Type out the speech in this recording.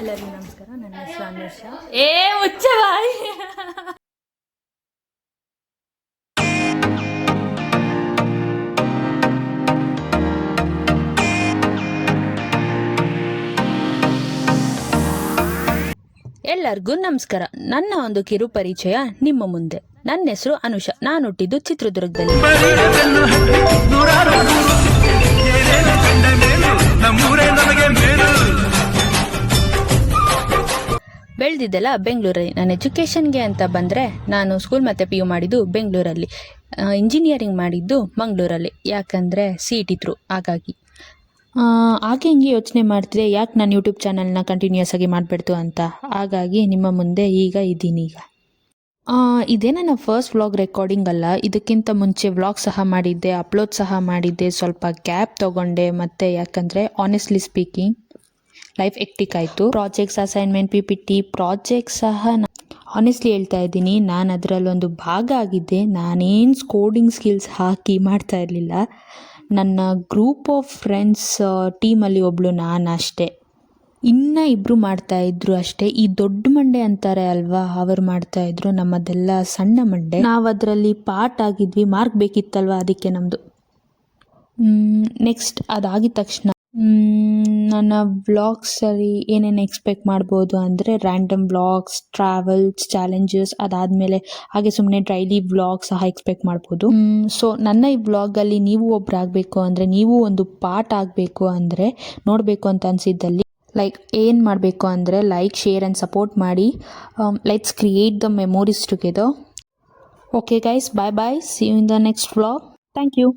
ಎಲ್ಲರಿಗೂ ನಮಸ್ಕಾರ. ನನ್ನ ಹೆಸರು ಅನುಷ. ಏ ಉಚ್ಚವಾಯಿ ಎಲ್ಲರಿಗೂ ನಮಸ್ಕಾರ. ನನ್ನ ಒಂದು ಕಿರು ಪರಿಚಯ ನಿಮ್ಮ ಮುಂದೆ. ನನ್ನ ಹೆಸರು ಅನುಷ. ನಾನು ಹುಟ್ಟಿದ್ದು ಚಿತ್ರದುರ್ಗದಲ್ಲಿ. ಬೆಳೆದಿದ್ದೆಲ್ಲ ಬೆಂಗಳೂರಲ್ಲಿ. ನಾನು ಎಜುಕೇಷನ್ಗೆ ಅಂತ ಬಂದರೆ ನಾನು ಸ್ಕೂಲ್ ಮತ್ತು ಪಿ ಯು ಮಾಡಿದ್ದು ಬೆಂಗಳೂರಲ್ಲಿ. ಇಂಜಿನಿಯರಿಂಗ್ ಮಾಡಿದ್ದು ಮಂಗಳೂರಲ್ಲಿ. ಯಾಕಂದರೆ ಸಿ ಇ ಥ್ರೂ ಹಾಗಾಗಿ. ಹಾಗೆ ಹಿಂಗೆ ಯೋಚನೆ ಮಾಡ್ತಿದ್ದೆ ಯಾಕೆ ನಾನು ಯೂಟ್ಯೂಬ್ ಚಾನಲ್ನ ಕಂಟಿನ್ಯೂಸ್ ಆಗಿ ಮಾಡಬೇಡ್ತು ಅಂತ? ಹಾಗಾಗಿ ನಿಮ್ಮ ಮುಂದೆ ಈಗ ಇದ್ದೀನಿ ಈಗ. ಇದೇ ನನ್ನ ಫಸ್ಟ್ ವ್ಲಾಗ್ ರೆಕಾರ್ಡಿಂಗ್ ಅಲ್ಲ. ಇದಕ್ಕಿಂತ ಮುಂಚೆ ವ್ಲಾಗ್ ಸಹ ಮಾಡಿದ್ದೆ ಅಪ್ಲೋಡ್ ಸಹ ಮಾಡಿದ್ದೆ. ಸ್ವಲ್ಪ ಗ್ಯಾಪ್ ತೊಗೊಂಡೆ. ಮತ್ತು ಯಾಕಂದರೆ ಆನೆಸ್ಟ್ಲಿ ಸ್ಪೀಕಿಂಗ್ ಲೈಫ್ ಎಕ್ಟಿಕ್ ಆಯಿತು. Projects assignment P P T project ಸಹ ಆನೆಸ್ಟ್ಲಿ ಹೇಳ್ತಾ ಇದ್ದೀನಿ, ನಾನು ಅದರಲ್ಲೊಂದು ಭಾಗ ಆಗಿದ್ದೆ. ನಾನೇನು ಸ್ಕೋಡಿಂಗ್ ಸ್ಕಿಲ್ಸ್ ಹಾಕಿ ಮಾಡ್ತಾ ಇರಲಿಲ್ಲ. ನನ್ನ ಗ್ರೂಪ್ ಆಫ್ ಫ್ರೆಂಡ್ಸ್ ಟೀಮಲ್ಲಿ ಒಬ್ಳು ನಾನು ಅಷ್ಟೇ. ಇನ್ನು ಇಬ್ಬರು ಮಾಡ್ತಾ ಇದ್ರು ಅಷ್ಟೇ. ಈ ದೊಡ್ಡ ಮಂಡೆ ಅಂತಾರೆ ಅಲ್ವಾ, ಅವರು ಮಾಡ್ತಾ ಇದ್ರು. ನಮ್ಮದೆಲ್ಲ ಸಣ್ಣ ಮಂಡೆ. ನಾವು ಅದರಲ್ಲಿ ಪಾರ್ಟ್ ಆಗಿದ್ವಿ ಮಾರ್ಕ್ ಬೇಕಿತ್ತಲ್ವ, ಅದಕ್ಕೆ ನಮ್ಮದು ನೆಕ್ಸ್ಟ್ ಅದಾಗಿದ ತಕ್ಷಣ. ನನ್ನ ವ್ಲಾಗ್ಸಲ್ಲಿ ಏನೇನು ಎಕ್ಸ್ಪೆಕ್ಟ್ ಮಾಡ್ಬೋದು ಅಂದರೆ ರ್ಯಾಂಡಮ್ ವ್ಲಾಗ್ಸ್ ಟ್ರಾವೆಲ್ಸ್ ಚಾಲೆಂಜಸ್ ಅದಾದಮೇಲೆ ಹಾಗೆ ಸುಮ್ಮನೆ ಡೈಲಿ ವ್ಲಾಗ್ ಸಹ ಎಕ್ಸ್ಪೆಕ್ಟ್ ಮಾಡ್ಬೋದು. ಸೊ ನನ್ನ ಈ ವ್ಲಾಗಲ್ಲಿ ನೀವು ಒಬ್ರು ಆಗಬೇಕು ಅಂದರೆ, ನೀವು ಒಂದು ಪಾರ್ಟ್ ಆಗಬೇಕು ಅಂದರೆ ನೋಡಬೇಕು ಅಂತ ಅನಿಸಿದ್ದಲ್ಲಿ ಲೈಕ್ ಏನು ಮಾಡಬೇಕು ಅಂದರೆ ಲೈಕ್ ಶೇರ್ ಆ್ಯಂಡ್ ಸಪೋರ್ಟ್ ಮಾಡಿ let's create the memories together okay guys bye bye see you in the next vlog thank you